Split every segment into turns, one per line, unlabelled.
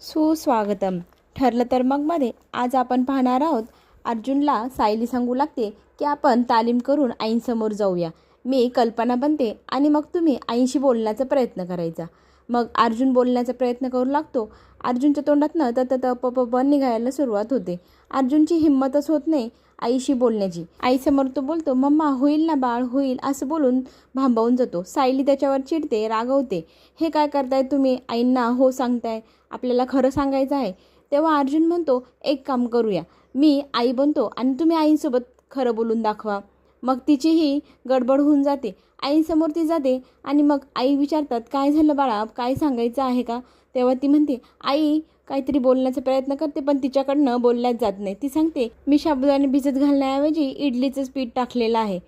सुस्वागतम. ठरलं तर मगमध्ये आज आपण पाहणार आहोत अर्जुनला सायली सांगू लागते की आपण तालीम करून आईंसमोर जाऊया. मी कल्पना बनते आणि मग तुम्ही आईंशी बोलण्याचा प्रयत्न करायचा. मग अर्जुन बोलण्याचा प्रयत्न करू लागतो. अर्जुनच्या तोंडातनं तर त प प निघायला सुरुवात होते. अर्जुनची हिंमतच होत नाही. आईशी बोलण्याची. आईसमोर तो बोलतो मम्मा होईल ना बाळ? होईल. असं बोलून भांबावून जातो. सायली त्याच्यावर चिडते रागवते. हे काय करताय तुम्ही? आईंना हो सांगताय. आपल्याला खरं सांगायचं आहे. तेव्हा अर्जुन म्हणतो एक काम करूया. मी आई बनतो आणि तुम्ही आईसोबत खरं बोलून दाखवा. मग तिचीही गडबड होऊन जाते. आईसमोर ती जाते आणि मग आई विचारतात काय झालं बाळा? काय सांगायचं आहे का? तेव्हा ती म्हणते आई काहीतरी बोलण्याचा प्रयत्न करते पण तिच्याकडनं बोलल्याच जात नाही. ती सांगते मी शाबुदाने भिजत घालण्याऐवजी इडलीचंच पीठ टाकलेलं आहे.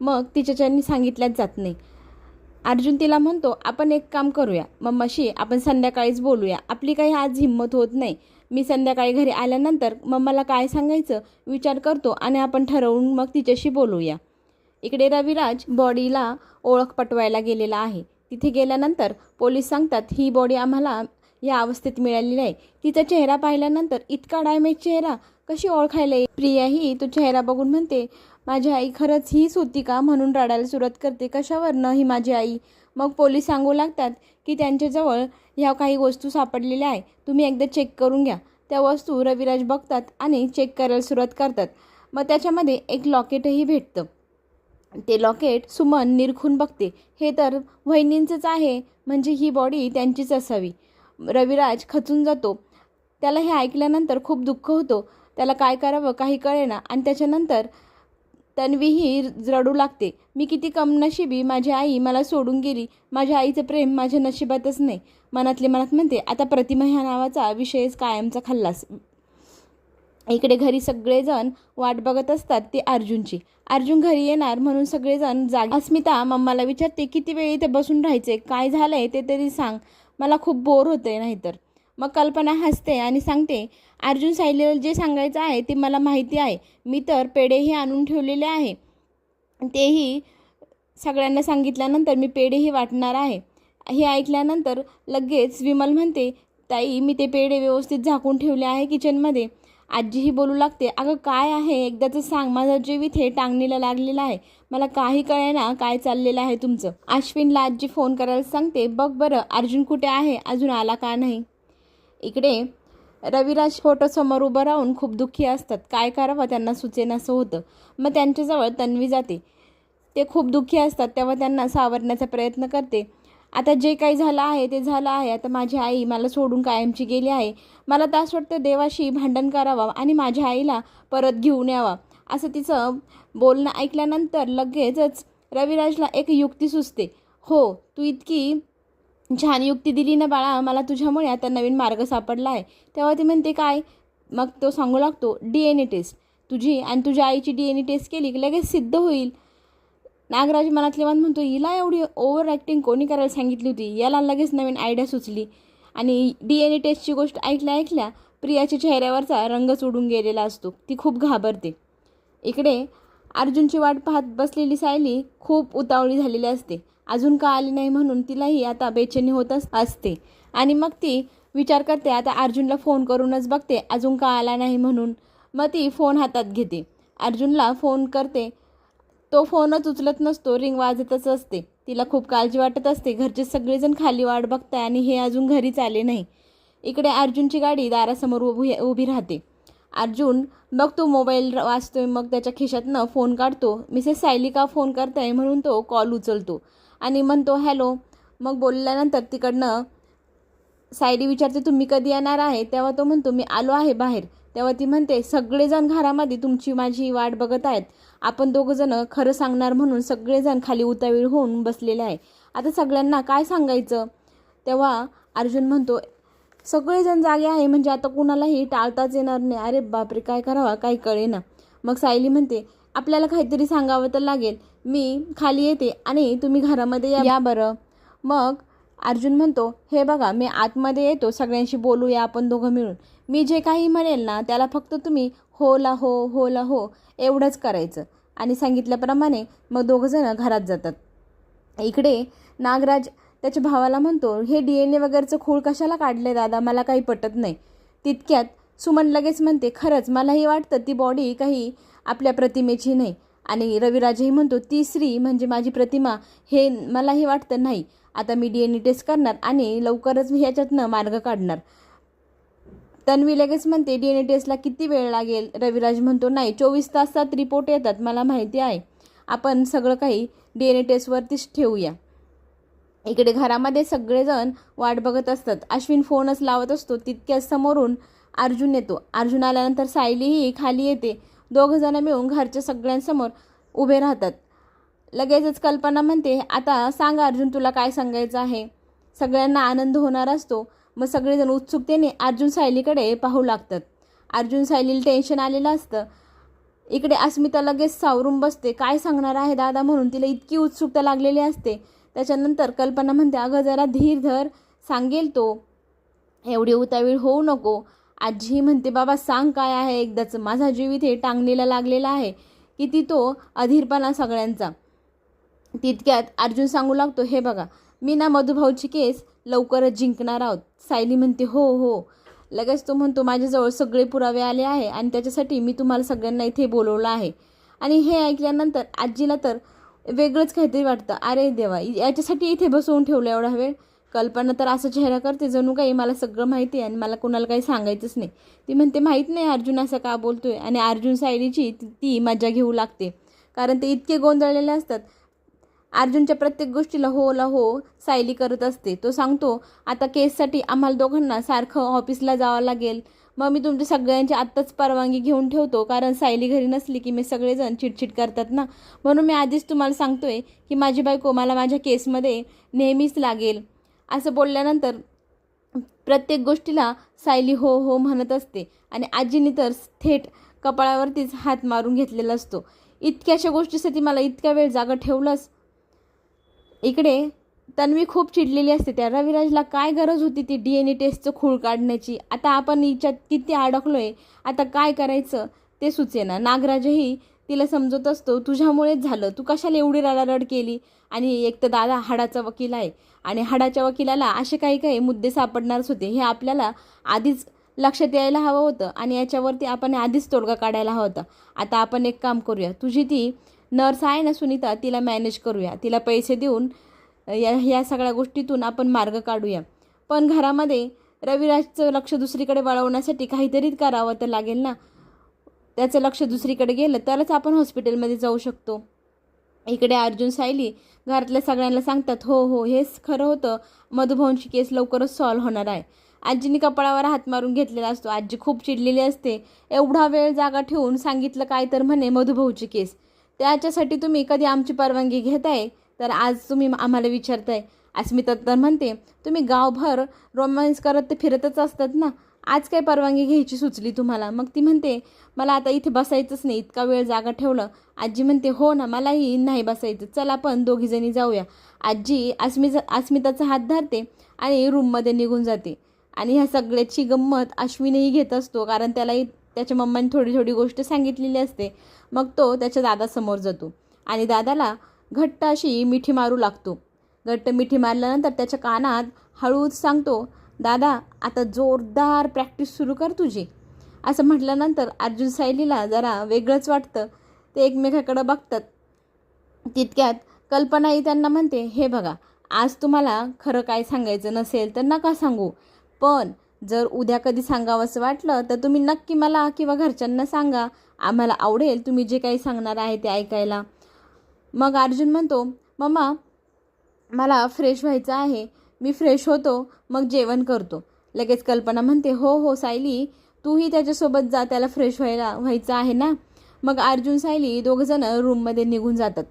मग तिच्याच्यानी सांगितल्याच जात नाही. अर्जुन तिला म्हणतो आपण एक काम करूया. मम्माशी आपण संध्याकाळीच बोलूया. आपली काही आज हिंमत होत नाही. मी संध्याकाळी घरी आल्यानंतर मम्माला काय सांगायचं विचार करतो आणि आपण ठरवून मग तिच्याशी बोलूया. इकडे रविराज बॉडीला ओळख पटवायला गेलेला आहे. तिथे गेल्यानंतर पोलीस सांगतात ही बॉडी आम्हाला या अवस्थेत मिळालेली आहे. तिचा चेहरा पाहिल्यानंतर इतका डायमेज चेहरा कशी ओळखायला येईल प्रिया ही तो चेहरा बघून म्हणते माझी आई खरंच हीच होती का म्हणून रडायला सुरुवात करते? कशावरनं ही माझी आई? मग पोलीस सांगू लागतात की त्यांच्याजवळ ह्या काही वस्तू सापडलेल्या आहे. तुम्ही एकदा चेक करून घ्या. त्या वस्तू रविराज बघतात आणि चेक करायला सुरुवात करतात. मग त्याच्यामध्ये एक लॉकेटही भेटतं. ते लॉकेट सुमन निरखून बघते. हे तर वहिनींचंच आहे. म्हणजे ही बॉडी त्यांचीच असावी. रविराज खचून जातो. त्याला हे ऐकल्यानंतर खूप दुःख होतो. त्याला काय करावं काही कळेना. आणि त्याच्यानंतर तन्वीही रडू लागते. मी किती कम नशिबी माझी आई मला सोडून गेली. माझ्या आईचं प्रेम माझ्या नशिबातच नाही. मनातले मनात म्हणते आता प्रतिमा ह्या नावाचा विषयच कायमचा खाल्लास. इकडे घरी सगळेजण वाट बघत असतात ते अर्जुनची. अर्जुन घरी येणार म्हणून सगळेजण जागे. अस्मिता मम्माला विचारते किती वेळ इथे बसून राहायचे काय झालंय? ते तरी सांग. मला खूप बोर होते नाहीतर. मग कल्पना हसते आणि सांगते अर्जुन सायलीला जे सांगायचं आहे ते मला माहिती आहे. मी तर पेढेही आणून ठेवलेले आहे. तेही सगळ्यांना सांगितल्यानंतर मी पेढेही वाटणार आहे. हे ऐकल्यानंतर लगेच विमल म्हणते ताई मी ते पेढे व्यवस्थित झाकून ठेवले आहे किचनमध्ये आजीही बोलू लागते अगं काय आहे? एकदाचं सांग माझा जीव इथे टांगणीला लागलेला आहे. मला काही कळेना काय चाललेलं आहे तुमचं. अश्विनला आजी फोन करायला सांगते बघ बरं अर्जुन कुठे आहे? अजून आला का नाही? इकडे रविराज फोटोसमोर उभं राहून खूप दुःखी असतात. काय करावं? त्यांना सुचेनासं होतं. मग त्यांच्याजवळ तन्वी जाते. ते खूप दुःखी असतात तेव्हा त्यांना सावरण्याचा प्रयत्न करते. आता जे काही झालं आहे ते झालं आहे. आता माझी आई मला सोडून कायमची गेली आहे. मला तर असं वाटतं देवाशी भांडण करावं आणि माझ्या आईला परत घेऊन यावा. असं तिचं बोलणं ऐकल्यानंतर लगेचच रविराजला एक युक्ती सुचते. हो तू इतकी छान युक्ती दिली ना बाळा. मला तुझ्यामुळे आता नवीन मार्ग सापडला आहे. तेव्हा ती म्हणते काय? मग तो सांगू लागतो डी एन ए टेस्ट. तुझी आणि तुझ्या आईची डी एन ए टेस्ट केली की लगेच सिद्ध होईल. नागराज मनातले मान म्हणतो हिला एवढी ओव्हर ॲक्टिंग कोणी करायला सांगितली होती? याला लगेच नवीन आयडिया सुचली. आणि डी एन ए टेस्टची गोष्ट ऐकल्या ऐकल्या प्रियाच्या चेहऱ्यावरचा रंगच उडून गेलेला असतो. ती खूप घाबरते. इकडे अर्जुनची वाट पाहत बसलेली सायली खूप उतावळी झालेली असते. अजून का आली नाही म्हणून तिलाही आता बेचैनी होत असते. आणि मग ती विचार करते आता अर्जुनला फोन करूनच बघते. अजून का आला नाही म्हणून. मग ती फोन हातात घेते. अर्जुनला फोन करते. तो फोनच उचलत नसतो रिंग वाजतच असते. तिला खूप काळजी वाटत असते. घरचे सगळेजण खाली वाट बघताय आणि हे अजून घरीच आले नाही. इकडे अर्जुनची गाडी दारासमोर उभी उभी राहते. अर्जुन मग तो मोबाईल वाचतोय मग त्याच्या खिशातनं फोन काढतो. मिसेस सायली का फोन करताय? म्हणून तो कॉल उचलतो. आणि म्हणतो हॅलो मग बोलल्यानंतर तिकडनं सायली विचारते तुम्ही कधी येणार आहे? तेव्हा तो म्हणतो मी आलो आहे बाहेर. तेव्हा ती म्हणते सगळेजण घरामध्ये तुमची माझी वाट बघत आहेत. आपण दोघंजणं खरं सांगणार म्हणून सगळेजण खाली उतावीळ होऊन बसलेले आहे. आता सगळ्यांना काय सांगायचं? तेव्हा अर्जुन म्हणतो सगळेजण जागे आहे म्हणजे आता कुणालाही टाळताच येणार नाही. अरे बापरे काय करावा काही कळेना. मग सायली म्हणते आपल्याला काहीतरी सांगावं तर लागेल. मी खाली येते आणि तुम्ही घरामध्ये या- या बरं. मग अर्जुन म्हणतो हे बघा मी आतमध्ये येतो. सगळ्यांशी बोलूया आपण दोघं मिळून. मी जे काही म्हणेल ना त्याला फक्त तुम्ही हो ला हो हो ला हो एवढंच करायचं. आणि सांगितल्याप्रमाणे मग दोघंजणं घरात जातात. इकडे नागराज त्याच्या भावाला म्हणतो हे डी एन ए वगैरेचं खूळ कशाला काढले दादा? मला काही पटत नाही. तितक्यात सुमन लगेच म्हणते खरंच मलाही वाटतं ती बॉडी काही आपल्या प्रतिमेची नाही. आणि रविराजही म्हणतो ती स्त्री म्हणजे माझी प्रतिमा हे मलाही वाटतं नाही. आता मी डी एन ए टेस्ट करणार आणि लवकरच मी ह्याच्यातनं मार्ग काढणार. तन्वी लगेच म्हणते डी एन ए टेस्टला किती वेळ लागेल? रविराज म्हणतो नाही चोवीस तासात रिपोर्ट येतात मला माहिती आहे. आपण सगळं काही डी एन ए टेस्टवरतीच ठेवूया. इकडे घरामध्ये सगळेजण वाट बघत असतात. अश्विन फोनच लावत असतो तितक्याच समोरून अर्जुन येतो. अर्जुन आल्यानंतर सायलीही खाली येते. दोघंजणं मिळून घरच्या सगळ्यांसमोर उभे राहतात. लगेचच कल्पना म्हणते आता सांग अर्जुन तुला काय सांगायचं आहे? सगळ्यांना आनंद होणार असतो. मग सगळेजण उत्सुकतेने अर्जुन सायलीकडे पाहू लागतात. अर्जुन सायलीला टेन्शन आलेलं असतं. इकडे अस्मिता लगेच सावरून बसते. काय सांगणार आहे दादा? म्हणून तिला इतकी उत्सुकता लागलेली असते. त्याच्यानंतर कल्पना म्हणते अगं जरा धीर धर. सांगेल तो. एवढी उतावीळ होऊ नको. आजी म्हणते बाबा सांग काय आहे? एकदाच माझा जीव इथे टांगणीला लागलेला आहे. किती तो अधीरपणा सगळ्यांचा. तितक्यात अर्जुन सांगू लागतो हे बघा मी ना मधुभाऊची केस लवकरच जिंकणार आहोत. सायली म्हणते हो हो. लगेच तो म्हणतो माझ्याजवळ सगळे पुरावे आले आहे आणि त्याच्यासाठी मी तुम्हाला सगळ्यांना इथे बोलवलं आहे. आणि हे ऐकल्यानंतर आजीला तर वेगळंच काहीतरी वाटतं. अरे देवा याच्यासाठी इथे बसवून ठेवलं एवढा वेळ? कल्पना तर असा चेहरा करते जणू काही मला सगळं माहिती आहे आणि मला कोणाला काही सांगायचंच नाही. ती म्हणते माहीत नाही अर्जुन असं का बोलतोय? आणि अर्जुन सायलीची ती- ती मजा घेऊ लागते. कारण ते इतके गोंधळलेले असतात. अर्जुनच्या प्रत्येक गोष्टीला हो ला हो सायली करत असते. तो सांगतो आता केससाठी आम्हाला दोघांना सारखं ऑफिसला जावं लागेल. मग मी तुमच्या सगळ्यांची आत्ताच परवानगी घेऊन ठेवतो कारण सायली घरी नसली की मी सगळेजण चिडचिड करतात ना. म्हणून मी आधीच तुम्हाला सांगतोय की माझी बायको मला माझ्या केसमध्ये नेहमीच लागेल. असं बोलल्यानंतर प्रत्येक गोष्टीला सायली हो हो म्हणत असते आणि आजीने तर थेट कपाळावरतीच हात मारून घेतलेला असतो. इतक्याशा गोष्टीसाठी मला इतक्या वेळ जागा ठेवलंस? इकडे तन्वी खूप चिडलेली असते. त्या रविराजला काय गरज होती ती डी एन ए टेस्टचं खूळ काढण्याची? आता आपण हिच्यात किती अडकलोय? आता काय करायचं? ते सुचेना. नागराजही तिला समजत असतो तुझ्यामुळेच झालं. तू कशाला एवढी रडारड केली? आणि एक तर दादा हाडाचा वकील आहे. आणि हाडाच्या वकिलाला असे काही काही मुद्दे सापडणारच होते. हे आपल्याला आधीच लक्षात यायला हवं होतं. आणि याच्यावरती आपण आधीच तोडगा काढायला हवा होता. आता आपण एक काम करूया. तुझी ती नर्स आहे ना सुनीता तिला मॅनेज करूया. तिला पैसे देऊन या ह्या सगळ्या गोष्टीतून आपण मार्ग काढूया. पण घरामध्ये रविराजचं लक्ष दुसरीकडे वळवण्यासाठी काहीतरी करावं तर लागेल ना. त्याचं लक्ष दुसरीकडे गेलं तरच आपण हॉस्पिटलमध्ये जाऊ शकतो. इकडे अर्जुन सायली घरातल्या सगळ्यांना सांगतात हो हो हेच खरं होतं. मधुभाऊंची केस लवकरच सॉल्व्ह होणार आहे. आजीने कपाळावर हात मारून घेतलेला असतो. आजी खूप चिडलेली असते. एवढा वेळ जागा ठेवून सांगितलं काय तर म्हणे मधुभाऊची केस. त्याच्यासाठी तुम्ही कधी आमची परवानगी घेताय? तर आज तुम्ही आम्हाला विचारताय. अस्मिता तर म्हणते तुम्ही गावभर रोमॅन्स करत ते फिरतच असतात ना. आज काय परवानगी घ्यायची सुचली तुम्हाला? मग ती म्हणते मला आता इथे बसायचंच नाही. इतका वेळ जागा ठेवलं. आजी म्हणते हो ना मलाही नाही बसायचं. चला आपण दोघीजणी जाऊया. आजी अस्मिता अस्मिताचा हात धरते आणि रूममध्ये निघून जाते. आणि ह्या सगळ्याची गंमत अश्विनही घेत असतो कारण त्यालाही त्याच्या मम्माने थोडी थोडी गोष्ट सांगितलेली असते. मग तो त्याच्या दादासमोर जातो. आणि दादाला घट्ट अशी मिठी मारू लागतो. घट्ट मिठी मारल्यानंतर त्याच्या कानात हळूच सांगतो दादा आता जोरदार प्रॅक्टिस सुरू कर तुझी. असं म्हटल्यानंतर अर्जुन सायलीला जरा वेगळंच वाटतं. ते एकमेकाकडं बघतात. तितक्यात कल्पनाही त्यांना म्हणते हे बघा आज तुम्हाला खरं काय सांगायचं नसेल तर नका सांगू. पण जर उद्या कधी सांगावंसं वाटलं तर तुम्ही नक्की मला किंवा घरच्यांना सांगा. आम्हाला आवडेल तुम्ही जे काही सांगणार आहे ते ऐकायला. मग अर्जुन म्हणतो मम्मा मला फ्रेश व्हायचं आहे. मी फ्रेश होतो मग जेवण करतो. लगेच कल्पना म्हणते हो हो सायली तूही त्याच्यासोबत जा त्याला फ्रेश व्हायला व्हायचं आहे ना? मग अर्जुन सायली दोघंजणं रूममध्ये निघून जातात.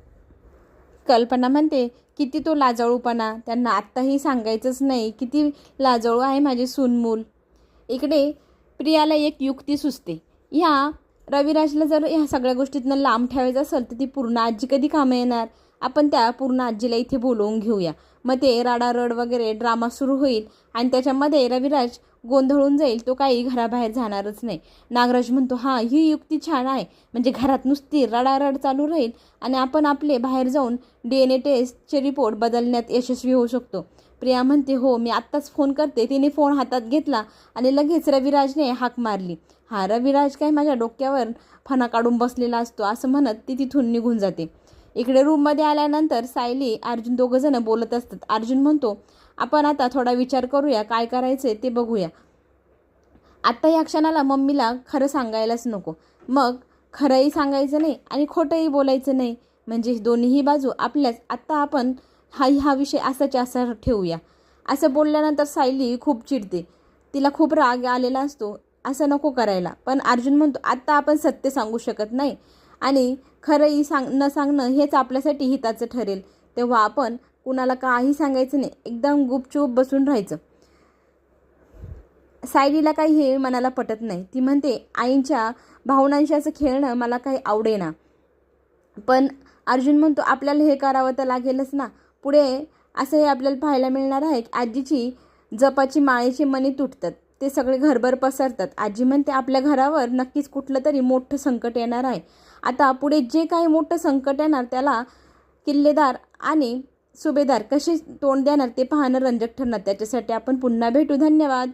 कल्पना म्हणते किती तो लाजाळूपणा त्यांना आत्ताही सांगायचंच नाही किती लाजाळू आहे माझे सूनमूल. इकडे प्रियाला एक युक्ती सुचते. ह्या रविराजला जर ह्या सगळ्या गोष्टीतनं लांब ठेवायचं असेल तर ती पूर्ण आजी कधी कामं येणार? आपण त्या पूर्ण आजीला इथे बोलवून घेऊया. मग ते राडारड वगैरे ड्रामा सुरू होईल आणि त्याच्यामध्ये रविराज गोंधळून जाईल तो काही घराबाहेर जाणारच नाही. नागराज म्हणतो हां ही युक्ती छान आहे. म्हणजे घरात नुसती रडारड चालू राहील आणि आपण आपले बाहेर जाऊन डी एन ए टेस्टचे रिपोर्ट बदलण्यात यशस्वी होऊ शकतो. प्रिया म्हणते हो मी आत्ताच फोन करते. तिने फोन हातात घेतला आणि लगेच रविराजने हाक मारली. हा रविराज काय माझ्या डोक्यावर फणा काढून बसलेला असतो असं म्हणत ती तिथून निघून जाते. इकडे रूममध्ये आल्यानंतर सायली अर्जुन दोघंजणं बोलत असतात. अर्जुन म्हणतो आपण आता थोडा विचार करूया काय करायचं ते बघूया. आत्ता या क्षणाला मम्मीला खरं सांगायलाच नको. मग खरंही सांगायचं नाही आणि खोटंही बोलायचं नाही. म्हणजे दोन्हीही बाजू आपल्याच. आत्ता आपण हा हा विषय असाच्या असा ठेवूया. असं बोलल्यानंतर सायली खूप चिडते. तिला खूप राग आलेला असतो. असं नको करायला. पण अर्जुन म्हणतो आत्ता आपण सत्य सांगू शकत नाही. आणि खरंही सांग न सांगणं हेच आपल्यासाठी हिताचं ठरेल. तेव्हा आपण कुणाला काही सांगायचं नाही. एकदम गुपचूप बसून राहायचं. सायलीला काही हे मनाला पटत नाही. ती म्हणते आईंच्या भावनांशी असं खेळणं मला काही आवडेना. पण अर्जुन म्हणतो आपल्याला हे करावं तर लागेलच ना. पुढे असंही आपल्याला पाहायला मिळणार आहे की आजीची जपाची माळेची मणी तुटतात. ते सगळे घरभर पसरतात. आजी म्हणते आपल्या घरावर नक्कीच कुठलं तरी मोठं संकट येणार आहे. आता पुढे जे काही मोठं संकट येणार त्याला किल्लेदार आणि सुभेदार कसे तोंड देणार ते पाहणं रंजक ठरणार. त्याच्यासाठी आपण पुन्हा भेटू. धन्यवाद.